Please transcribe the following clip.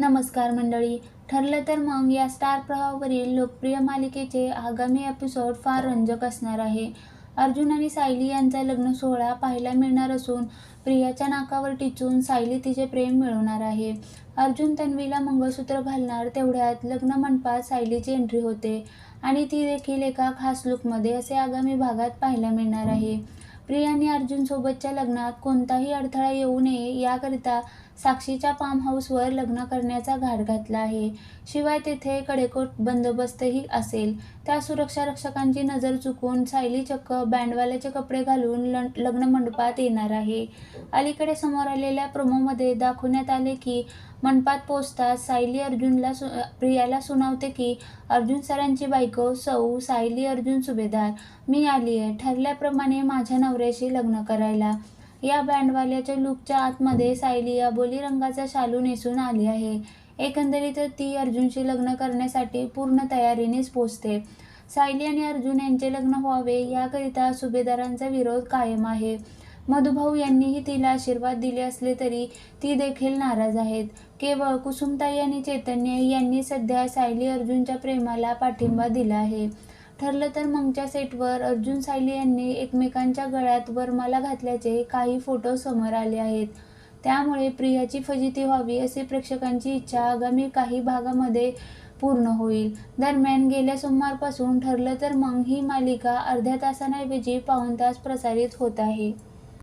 नमस्कार मंडळी. ठरलं तर मग या स्टार प्रवाहावरील लोकप्रिय मालिकेचे आगामी एपिसोड फार रंजक असणार आहे. अर्जुन आणि सायली यांचा लग्न सोहळा पाहायला मिळणार असून प्रियाच्या नाकावर टिचून सायली तिचे प्रेम मिळवणार आहे. अर्जुन तन्वीला मंगळसूत्र घालणार तेवढ्यात लग्न मंडपात सायलीची एंट्री होते आणि ती देखील एका खास लुकमध्ये असे आगामी भागात पाहायला मिळणार आहे. प्रिया आणि अर्जुन सोबतच्या लग्नात कोणताही अडथळा येऊ नये याकरिता साक्षीच्या फार्म हाऊसवर लग्न करण्याचा घाट घातला आहे. शिवाय तेथे कडेकोट बंदोबस्तही असेल. त्या सुरक्षा रक्षकांची नजर चुकून सायली चक्क बँडवाल्याचे कपडे घालून ल लग्न मंडपात येणार आहे. अलीकडे समोर आलेल्या प्रोमोमध्ये दाखवण्यात आले की मंडपात पोचताच सायली अर्जुनला सु प्रियाला सुनावते की अर्जुन सरांची बायको सौ सायली अर्जुन सुभेदार मी आली आहे ठरल्याप्रमाणे माझ्या नवऱ्याशी लग्न करायला. या बँडवाल्याच्या लुकच्या आतमध्ये सायली बोली रंगाचा शालू नेसून आली आहे. एकंदरीत ती अर्जुनशी लग्न करण्यासाठी पूर्ण तयारीनेच पोचते. सायली आणि अर्जुन यांचे लग्न व्हावे याकरिता सुभेदारांचा विरोध कायम आहे. मधुभाऊ यांनीही तिला आशीर्वाद दिले असले तरी ती देखील नाराज आहेत. केवळ कुसुमताई आणि चैतन्य यांनी सध्या सायली अर्जुनच्या प्रेमाला पाठिंबा दिला आहे. ठरलं तर मगच्या सेटवर अर्जुन सायली यांनी एकमेकांच्या गळ्यात वरमाला घातल्याचे काही फोटो समोर आले आहेत. त्यामुळे प्रियाची फजिती व्हावी अशी प्रेक्षकांची इच्छा आगामी काही भागामध्ये पूर्ण होईल. दरम्यान गेल्या सोमवारपासून ठरलं तर मग ही मालिका अर्ध्या तासांऐवजी पाऊण तास प्रसारित होत आहे.